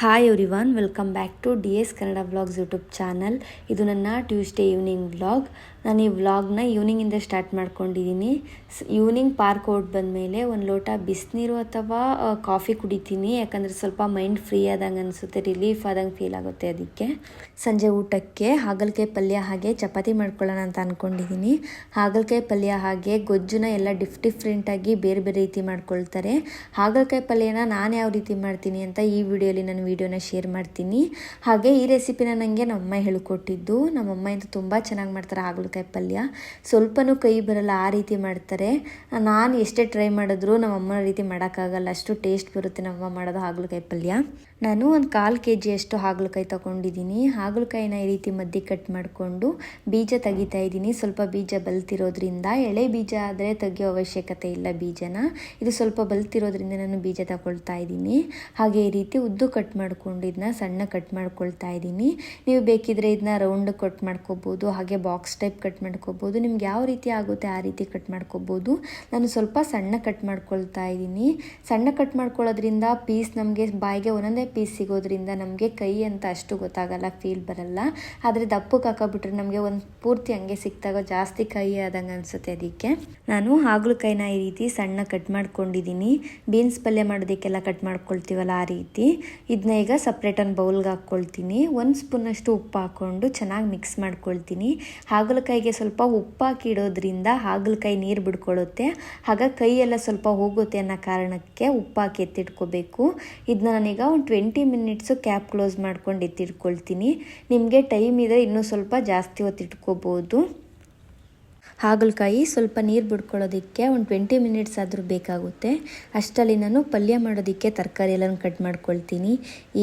Hi everyone welcome back to D S Kannada vlogs YouTube channel ಇದು ನನ್ನ Tuesday evening vlog ನಾನು ಈ ವ್ಲಾಗ್ನ ಈವ್ನಿಂಗಿಂದ ಸ್ಟಾರ್ಟ್ ಮಾಡ್ಕೊಂಡಿದ್ದೀನಿ. ಈವ್ನಿಂಗ್ ಪಾರ್ಕ್ ಔಟ್ ಬಂದಮೇಲೆ ಒಂದು ಲೋಟ ಬಿಸಿನೀರು ಅಥವಾ ಕಾಫಿ ಕುಡಿತೀನಿ. ಯಾಕಂದರೆ ಸ್ವಲ್ಪ ಮೈಂಡ್ ಫ್ರೀ ಆದಂಗೆ ಅನಿಸುತ್ತೆ ರಿಲೀಫ್ ಆದಂಗೆ ಫೀಲ್ ಆಗುತ್ತೆ ಅದಕ್ಕೆ. ಸಂಜೆ ಊಟಕ್ಕೆ ಹಾಗಲಕಾಯಿ ಪಲ್ಯ ಹಾಗೆ ಚಪಾತಿ ಮಾಡ್ಕೊಳ್ಳೋಣ ಅಂತ ಅಂದ್ಕೊಂಡಿದ್ದೀನಿ ಹಾಗಲಕಾಯಿ ಪಲ್ಯ ಹಾಗೆ ಗೊಜ್ಜುನ ಎಲ್ಲ ಡಿಫ್ ಡಿಫ್ರೆಂಟಾಗಿ ಬೇರೆ ಬೇರೆ ರೀತಿ ಮಾಡ್ಕೊಳ್ತಾರೆ. ಹಾಗಲಕಾಯಿ ಪಲ್ಯನ ನಾನು ಯಾವ ರೀತಿ ಮಾಡ್ತೀನಿ ಅಂತ ಈ ವಿಡಿಯೋಲಿ ನಾನು ವಿಡಿಯೋನ ಶೇರ್ ಮಾಡ್ತೀನಿ. ಹಾಗೆ ಈ ರೆಸಿಪಿನ ನನಗೆ ನಮ್ಮಮ್ಮ ಹೇಳಿಕೊಟ್ಟಿದ್ದು. ನಮ್ಮಮ್ಮ ಇಂತ ತುಂಬ ಚೆನ್ನಾಗಿ ಮಾಡ್ತಾರೆ ಹಾಗಲಕಾಯಿ ಪಲ್ಯ. ಸ್ವಲ್ಪನೂ ಕೈ ಬರಲ್ಲ, ಆ ರೀತಿ ಮಾಡ್ತಾರೆ. ನಾನು ಎಷ್ಟೇ ಟ್ರೈ ಮಾಡಿದ್ರು ನಮ್ಮಮ್ಮನ ರೀತಿ ಮಾಡೋಕ್ಕಾಗಲ್ಲ. ಅಷ್ಟು ಟೇಸ್ಟ್ ಬರುತ್ತೆ ನಮ್ಮಮ್ಮ ಮಾಡೋದು ಹಾಗಲಕಾಯಿ ಪಲ್ಯ. ನಾನು ಒಂದು ಕಾಲು ಕೆ ಜಿಯಷ್ಟು ಹಾಗಲಕಾಯಿ ತೊಗೊಂಡಿದ್ದೀನಿ. ಹಾಗಲಕಾಯಿನ ಈ ರೀತಿ ಮಧ್ಯೆ ಕಟ್ ಮಾಡಿಕೊಂಡು ಬೀಜ ತೆಗಿತಾ ಇದ್ದೀನಿ. ಸ್ವಲ್ಪ ಬೀಜ ಬಲ್ತಿರೋದ್ರಿಂದ, ಎಳೆ ಬೀಜ ಆದರೆ ತೆಗಿಯೋ ಅವಶ್ಯಕತೆ ಇಲ್ಲ ಬೀಜನ. ಇದು ಸ್ವಲ್ಪ ಬಲ್ತಿರೋದ್ರಿಂದ ನಾನು ಬೀಜ ತಗೊಳ್ತಾ ಇದ್ದೀನಿ. ಹಾಗೆ ಈ ರೀತಿ ಉದ್ದು ಕಟ್ ಮಾಡಿಕೊಂಡು ಇದನ್ನ ಸಣ್ಣ ಕಟ್ ಮಾಡ್ಕೊಳ್ತಾ ಇದ್ದೀನಿ. ನೀವು ಬೇಕಿದ್ರೆ ಇದನ್ನ ರೌಂಡ್ ಕಟ್ ಮಾಡ್ಕೋಬೋದು, ಹಾಗೆ ಬಾಕ್ಸ್ ಟೈಪ್ ಕಟ್ ಮಾಡ್ಕೋಬೋದು. ನಿಮ್ಗೆ ಯಾವ ರೀತಿ ಆಗುತ್ತೆ ಆ ರೀತಿ ಕಟ್ ಮಾಡ್ಕೋಬೋದು. ನಾನು ಸ್ವಲ್ಪ ಸಣ್ಣ ಕಟ್ ಮಾಡ್ಕೊಳ್ತಾ ಇದ್ದೀನಿ. ಸಣ್ಣ ಕಟ್ ಮಾಡ್ಕೊಳ್ಳೋದ್ರಿಂದ ಪೀಸ್ ನಮಗೆ ಬಾಯಿಗೆ ಒಂದೊಂದೇ ಪೀಸ್ ಸಿಗೋದ್ರಿಂದ ನಮಗೆ ಕೈ ಅಂತ ಅಷ್ಟು ಗೊತ್ತಾಗಲ್ಲ ಫೀಲ್ ಬರಲ್ಲ. ಆದರೆ ದಪ್ಪಕ್ಕೆ ಹಾಕೋಬಿಟ್ರೆ ನಮಗೆ ಒಂದು ಪೂರ್ತಿ ಹಂಗೆ ಸಿಕ್ತಾಗ ಜಾಸ್ತಿ ಕೈ ಆದಂಗೆ ಅನಿಸುತ್ತೆ ಅದಕ್ಕೆ. ನಾನು ಹಾಗಲಕಾಯಿನ ಈ ರೀತಿ ಸಣ್ಣ ಕಟ್ ಮಾಡ್ಕೊಂಡಿದ್ದೀನಿ. ಬೀನ್ಸ್ ಪಲ್ಯ ಮಾಡೋದಕ್ಕೆಲ್ಲ ಕಟ್ ಮಾಡ್ಕೊಳ್ತೀವಲ್ಲ ಆ ರೀತಿ. ಇದನ್ನ ಈಗ ಸಪ್ರೇಟ್ ಒಂದು ಬೌಲ್ಗೆ ಹಾಕ್ಕೊಳ್ತೀನಿ. ಒಂದು ಸ್ಪೂನಷ್ಟು ಉಪ್ಪು ಹಾಕ್ಕೊಂಡು ಚೆನ್ನಾಗಿ ಮಿಕ್ಸ್ ಮಾಡ್ಕೊಳ್ತೀನಿ. ಹಾಗಲಕಾಯಿಗೆ ಸ್ವಲ್ಪ ಉಪ್ಪು ಹಾಕಿ ಇಡೋದ್ರಿಂದ ಹಾಗಲಕಾಯಿ ನೀರು ಬಿಡ್ಕೊಳ್ಳುತ್ತೆ ಆಗ ಕೈ ಎಲ್ಲ ಸ್ವಲ್ಪ ಹೋಗುತ್ತೆ ಅನ್ನೋ ಕಾರಣಕ್ಕೆ ಉಪ್ಪು ಹಾಕಿ ಎತ್ತಿಟ್ಕೋಬೇಕು. ಇದನ್ನ ನಾನೀಗ ಒಂದು ಟ್ವೆಂಟಿ ಮಿನಿಟ್ಸು ಕ್ಯಾಪ್ ಕ್ಲೋಸ್ ಮಾಡ್ಕೊಂಡು ಎತ್ತಿಟ್ಕೊಳ್ತೀನಿ ನಿಮಗೆ ಟೈಮ್ ಇದ್ದರೆ ಇನ್ನೂ ಸ್ವಲ್ಪ ಜಾಸ್ತಿ ಹೊತ್ತು ಇಟ್ಕೋಬೋದು. ಹಾಗಲಕಾಯಿ ಸ್ವಲ್ಪ ನೀರು ಬಿಡ್ಕೊಳ್ಳೋದಕ್ಕೆ ಒಂದು ಟ್ವೆಂಟಿ ಮಿನಿಟ್ಸ್ ಆದರೂ ಬೇಕಾಗುತ್ತೆ. ಅಷ್ಟರಲ್ಲಿ ನಾನು ಪಲ್ಯ ಮಾಡೋದಕ್ಕೆ ತರಕಾರಿ ಎಲ್ಲನೂ ಕಟ್ ಮಾಡ್ಕೊಳ್ತೀನಿ.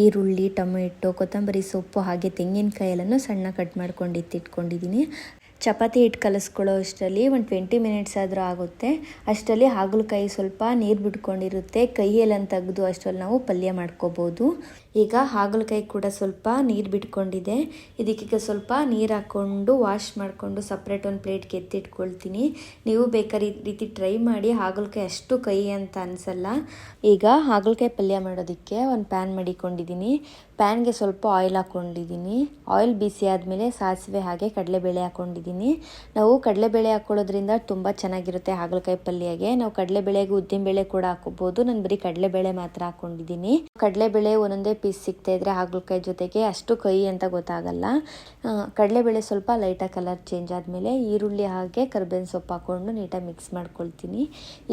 ಈರುಳ್ಳಿ, ಟೊಮೆಟೊ, ಕೊತ್ತಂಬರಿ ಸೊಪ್ಪು ಹಾಗೆ ತೆಂಗಿನಕಾಯಿ ಎಲ್ಲನೂ ಸಣ್ಣ ಕಟ್ ಮಾಡ್ಕೊಂಡು ಎತ್ತಿಟ್ಕೊಂಡಿದ್ದೀನಿ ಚಪಾತಿ ಹಿಟ್ಟು ಕಲಿಸ್ಕೊಳ್ಳೋ ಅಷ್ಟರಲ್ಲಿ ಒಂದು ಟ್ವೆಂಟಿ ಮಿನಿಟ್ಸ್ ಆದರೂ ಆಗುತ್ತೆ. ಅಷ್ಟರಲ್ಲಿ ಹಾಗಲಕಾಯಿ ಸ್ವಲ್ಪ ನೀರು ಬಿಟ್ಕೊಂಡಿರುತ್ತೆ. ಕೈಯೆಲ್ಲ ತೆಗೆದು ಅಷ್ಟರಲ್ಲಿ ನಾವು ಪಲ್ಯ ಮಾಡ್ಕೋಬೋದು. ಈಗ ಹಾಗಲಕಾಯಿ ಕೂಡ ಸ್ವಲ್ಪ ನೀರು ಬಿಟ್ಕೊಂಡಿದೆ. ಇದಕ್ಕೀಗ ಸ್ವಲ್ಪ ನೀರು ಹಾಕ್ಕೊಂಡು ವಾಶ್ ಮಾಡಿಕೊಂಡು ಸಪ್ರೇಟ್ ಒಂದು ಪ್ಲೇಟ್ಗೆ ಎತ್ತಿಟ್ಕೊಳ್ತೀನಿ. ನೀವು ಬೇಕಾದ್ರೆ ರೀತಿ ಟ್ರೈ ಮಾಡಿ ಹಾಗಲಕಾಯಿ ಅಷ್ಟು ಕೈ ಅಂತ ಅನಿಸಲ್ಲ. ಈಗ ಹಾಗಲಕಾಯಿ ಪಲ್ಯ ಮಾಡೋದಕ್ಕೆ ಒಂದು ಪ್ಯಾನ್ ಮಾಡಿಕೊಂಡಿದ್ದೀನಿ. ಪ್ಯಾನ್ಗೆ ಸ್ವಲ್ಪ ಆಯಿಲ್ ಹಾಕ್ಕೊಂಡಿದ್ದೀನಿ ಆಯಿಲ್ ಬಿಸಿ ಆದಮೇಲೆ ಸಾಸಿವೆ ಹಾಗೆ ಕಡಲೆಬೇಳೆ ಹಾಕ್ಕೊಂಡಿದ್ದೀನಿ ನಾವು ಕಡಲೆಬೇಳೆ ಹಾಕ್ಕೊಳ್ಳೋದ್ರಿಂದ ತುಂಬ ಚೆನ್ನಾಗಿರುತ್ತೆ ಹಾಗಲಕಾಯಿ ಪಲ್ಯಗೆ. ನಾವು ಕಡಲೆಬೇಳೆಗೆ ಉದ್ದಿನಬೇಳೆ ಕೂಡ ಹಾಕೋಬೋದು. ನಾನು ಬರೀ ಕಡಲೆಬೇಳೆ ಮಾತ್ರ ಹಾಕ್ಕೊಂಡಿದ್ದೀನಿ ಕಡಲೆಬೇಳೆ ಒಂದೊಂದೇ ಪೀಸ್ ಸಿಗ್ತಾ ಇದ್ರೆ ಹಾಗಲಕಾಯಿ ಜೊತೆಗೆ ಅಷ್ಟು ಕೈ ಅಂತ ಗೊತ್ತಾಗಲ್ಲ. ಕಡಲೆಬೇಳೆ ಸ್ವಲ್ಪ ಲೈಟಾಗಿ ಕಲರ್ ಚೇಂಜ್ ಆದಮೇಲೆ ಈರುಳ್ಳಿ ಹಾಗೆ ಕರ್ಬೇವಿನ ಸೊಪ್ಪು ಹಾಕ್ಕೊಂಡು ನೀಟಾಗಿ ಮಿಕ್ಸ್ ಮಾಡ್ಕೊಳ್ತೀನಿ.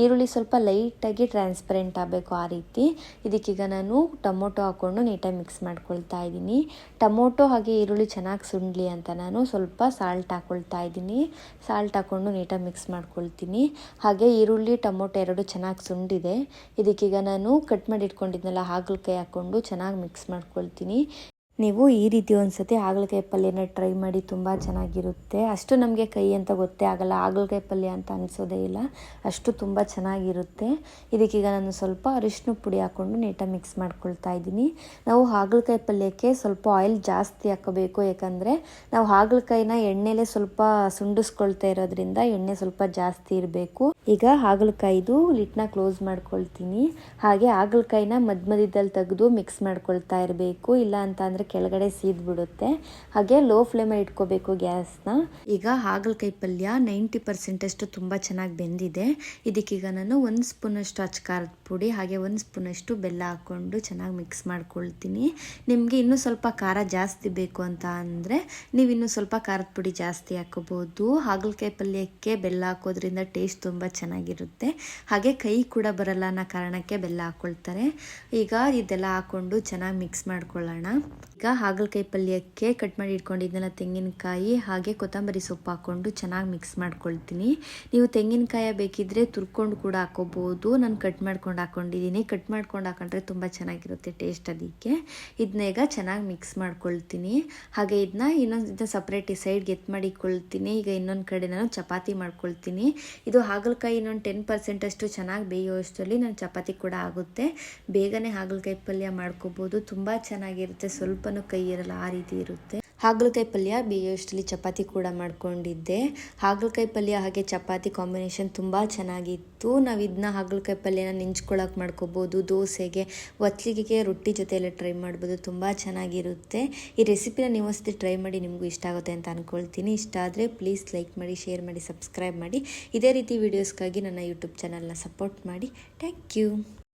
ಈರುಳ್ಳಿ ಸ್ವಲ್ಪ ಲೈಟಾಗಿ ಟ್ರಾನ್ಸ್ಪರೆಂಟ್ ಆಗಬೇಕು ಆ ರೀತಿ. ಇದಕ್ಕೀಗ ನಾನು ಟೊಮೊಟೊ ಹಾಕ್ಕೊಂಡು ನೀಟಾಗಿ ಮಿಕ್ಸ್ ಮಾಡ್ಕೊಳ್ತಾ ಇದ್ದೀನಿ. ಟೊಮೊಟೊ ಹಾಗೆ ಈರುಳ್ಳಿ ಚೆನ್ನಾಗಿ ಸುಂಡ್ಲಿ ಅಂತ ನಾನು ಸ್ವಲ್ಪ ಸಾಲ್ಟ್ ಹಾಕ್ಕೊಳ್ತಾ ಇದ್ದೀನಿ. ಸಾಲ್ಟ್ ಹಾಕ್ಕೊಂಡು ನೀಟಾಗಿ ಮಿಕ್ಸ್ ಮಾಡ್ಕೊಳ್ತೀನಿ. ಹಾಗೆ ಈರುಳ್ಳಿ, ಟೊಮೊಟೊ ಎರಡು ಚೆನ್ನಾಗಿ ಸುಂಡಿದೆ. ಇದಕ್ಕೀಗ ನಾನು ಕಟ್ ಮಾಡಿ ಇಟ್ಕೊಂಡಿದ್ನಲ್ಲ ಹಾಗಲಕಾಯಿ ಹಾಕ್ಕೊಂಡು ಚೆನ್ನಾಗಿ ಮಿಕ್ಸ್ ಮಾಡ್ಕೊಳ್ತೀನಿ. ನೀವು ಈ ರೀತಿ ಒಂದ್ಸತಿ ಹಾಗಲಕಾಯಿ ಪಲ್ಯನ ಟ್ರೈ ಮಾಡಿ ತುಂಬ ಚೆನ್ನಾಗಿರುತ್ತೆ. ಅಷ್ಟು ನಮಗೆ ಕೈ ಅಂತ ಗೊತ್ತೇ ಆಗಲ್ಲ. ಹಾಗಲಕಾಯಿ ಪಲ್ಯ ಅಂತ ಅನಿಸೋದೇ ಇಲ್ಲ. ಅಷ್ಟು ತುಂಬ ಚೆನ್ನಾಗಿರುತ್ತೆ. ಇದಕ್ಕೀಗ ನಾನು ಸ್ವಲ್ಪ ಅರಿಶಿನ ಪುಡಿ ಹಾಕ್ಕೊಂಡು ನೀಟಾಗಿ ಮಿಕ್ಸ್ ಮಾಡ್ಕೊಳ್ತಾ ಇದ್ದೀನಿ. ನಾವು ಹಾಗಲಕಾಯಿ ಪಲ್ಯಕ್ಕೆ ಸ್ವಲ್ಪ ಆಯಿಲ್ ಜಾಸ್ತಿ ಹಾಕೋಬೇಕು. ಯಾಕಂದರೆ ನಾವು ಹಾಗಲಕಾಯಿನ ಎಣ್ಣೆಲೆ ಸ್ವಲ್ಪ ಸುಂಡಿಸ್ಕೊಳ್ತಾ ಇರೋದ್ರಿಂದ ಎಣ್ಣೆ ಸ್ವಲ್ಪ ಜಾಸ್ತಿ ಇರಬೇಕು. ಈಗ ಹಾಗಲಕಾಯಿದು ಲಿಟ್ನ ಕ್ಲೋಸ್ ಮಾಡ್ಕೊಳ್ತೀನಿ. ಹಾಗೆ ಹಾಗಲಕಾಯಿನ ಮಧ್ಯ ಮಧ್ಯದಲ್ಲಿ ತೆಗೆದು ಮಿಕ್ಸ್ ಮಾಡ್ಕೊಳ್ತಾ ಇರಬೇಕು. ಇಲ್ಲ ಅಂತ ಅಂದರೆ ಕೆಳಗಡೆ ಸೀದ್ ಬಿಡುತ್ತೆ ಹಾಗೆ ಲೋ ಫ್ಲೇಮಲ್ಲಿ ಇಟ್ಕೋಬೇಕು ಗ್ಯಾಸ್ನ ಈಗ ಹಾಗಲಕಾಯಿ ಪಲ್ಯ ನೈಂಟಿ ಪರ್ಸೆಂಟ್ ಅಷ್ಟು ತುಂಬ ಚೆನ್ನಾಗಿ ಬೆಂದಿದೆ. ಇದಕ್ಕೀಗ ನಾನು ಒಂದು ಸ್ಪೂನಷ್ಟು ಅಚ್ಚ ಖಾರದ ಪುಡಿ, ಹಾಗೆ ಒಂದು ಸ್ಪೂನಷ್ಟು ಬೆಲ್ಲ ಹಾಕ್ಕೊಂಡು ಚೆನ್ನಾಗಿ ಮಿಕ್ಸ್ ಮಾಡ್ಕೊಳ್ತೀನಿ. ನಿಮಗೆ ಇನ್ನೂ ಸ್ವಲ್ಪ ಖಾರ ಜಾಸ್ತಿ ಬೇಕು ಅಂತ ಅಂದರೆ ನೀವು ಇನ್ನೂ ಸ್ವಲ್ಪ ಖಾರದ ಪುಡಿ ಜಾಸ್ತಿ ಹಾಕೋಬೋದು. ಹಾಗಲಕಾಯಿ ಪಲ್ಯಕ್ಕೆ ಬೆಲ್ಲ ಹಾಕೋದ್ರಿಂದ ಟೇಸ್ಟ್ ತುಂಬ ಚೆನ್ನಾಗಿರುತ್ತೆ. ಹಾಗೆ ಕೈ ಕೂಡ ಬರಲ್ಲ ಅನ್ನೋ ಕಾರಣಕ್ಕೆ ಬೆಲ್ಲ ಹಾಕ್ಕೊಳ್ತಾರೆ ಈಗ ಇದೆಲ್ಲ ಹಾಕ್ಕೊಂಡು ಚೆನ್ನಾಗಿ ಮಿಕ್ಸ್ ಮಾಡ್ಕೊಳ್ಳೋಣ. ಈಗ ಹಾಗಲಕಾಯಿ ಪಲ್ಯಕ್ಕೆ ಕಟ್ ಮಾಡಿ ಇಟ್ಕೊಂಡಿದ್ದೆಲ್ಲ ತೆಂಗಿನಕಾಯಿ ಹಾಗೆ ಕೊತ್ತಂಬರಿ ಸೊಪ್ಪು ಹಾಕ್ಕೊಂಡು ಚೆನ್ನಾಗಿ ಮಿಕ್ಸ್ ಮಾಡ್ಕೊಳ್ತೀನಿ. ನೀವು ತೆಂಗಿನಕಾಯಿ ಬೇಕಿದ್ದರೆ ತುರ್ಕೊಂಡು ಕೂಡ ಹಾಕೋಬೋದು. ನಾನು ಕಟ್ ಮಾಡ್ಕೊಂಡು ಹಾಕೊಂಡಿದ್ದೀನಿ. ಕಟ್ ಮಾಡ್ಕೊಂಡು ಹಾಕೊಂಡ್ರೆ ತುಂಬ ಚೆನ್ನಾಗಿರುತ್ತೆ ಟೇಸ್ಟ್ ಅದಕ್ಕೆ. ಇದನ್ನ ಈಗ ಚೆನ್ನಾಗಿ ಮಿಕ್ಸ್ ಮಾಡ್ಕೊಳ್ತೀನಿ. ಹಾಗೆ ಇದನ್ನ ಇನ್ನೊಂದು ಇದನ್ನ ಸಪ್ರೇಟ್ ಸೈಡ್ಗೆ ಮಾಡಿ ಮಾಡಿಕೊಳ್ತೀನಿ ಈಗ ಇನ್ನೊಂದು ಕಡೆ ನಾನು ಚಪಾತಿ ಮಾಡ್ಕೊಳ್ತೀನಿ. ಇದು ಹಾಗಲಕಾಯಿ ಇನ್ನೊಂದು ಟೆನ್ ಪರ್ಸೆಂಟಷ್ಟು ಚೆನ್ನಾಗಿ ಬೇಯೋ ಅಷ್ಟರಲ್ಲಿ ನಾನು ಚಪಾತಿ ಕೂಡ ಆಗುತ್ತೆ. ಬೇಗನೆ ಹಾಗಲಕಾಯಿ ಪಲ್ಯ ಮಾಡ್ಕೋಬೋದು. ತುಂಬ ಚೆನ್ನಾಗಿರುತ್ತೆ. ಸ್ವಲ್ಪನೂ ಕೈ ಇರಲ್ಲ ಆ ರೀತಿ ಇರುತ್ತೆ. ಹಾಗಲಕಾಯಿ ಪಲ್ಯ ಬೇಯೋಷ್ಟರಲ್ಲಿ ಚಪಾತಿ ಕೂಡ ಮಾಡ್ಕೊಂಡಿದ್ದೆ. ಹಾಗಲಕಾಯಿ ಪಲ್ಯ ಹಾಗೆ ಚಪಾತಿ ಕಾಂಬಿನೇಷನ್ ತುಂಬ ಚೆನ್ನಾಗಿತ್ತು. ನಾವು ಇದನ್ನ ಹಾಗಲಕಾಯಿ ಪಲ್ಯನ ನೆಂಚ್ಕೊಳ್ಳೋಕೆ ಮಾಡ್ಕೋಬೋದು. ದೋಸೆಗೆ, ಒತ್ಲಿಗೆಗೆ ರೊಟ್ಟಿ ಜೊತೆ ಟ್ರೈ ಮಾಡ್ಬೋದು. ತುಂಬ ಚೆನ್ನಾಗಿರುತ್ತೆ. ಈ ರೆಸಿಪಿನ ನೀವು ಸತಿ ಟ್ರೈ ಮಾಡಿ ನಿಮಗೂ ಇಷ್ಟ ಆಗುತ್ತೆ ಅಂತ ಅಂದ್ಕೊಳ್ತೀನಿ ಇಷ್ಟ ಆದರೆ ಪ್ಲೀಸ್ ಲೈಕ್ ಮಾಡಿ, ಶೇರ್ ಮಾಡಿ, ಸಬ್ಸ್ಕ್ರೈಬ್ ಮಾಡಿ. ಇದೇ ರೀತಿ ವೀಡಿಯೋಸ್ಗಾಗಿ ನನ್ನ ಯೂಟ್ಯೂಬ್ ಚಾನಲ್ನ ಸಪೋರ್ಟ್ ಮಾಡಿ. Thank you.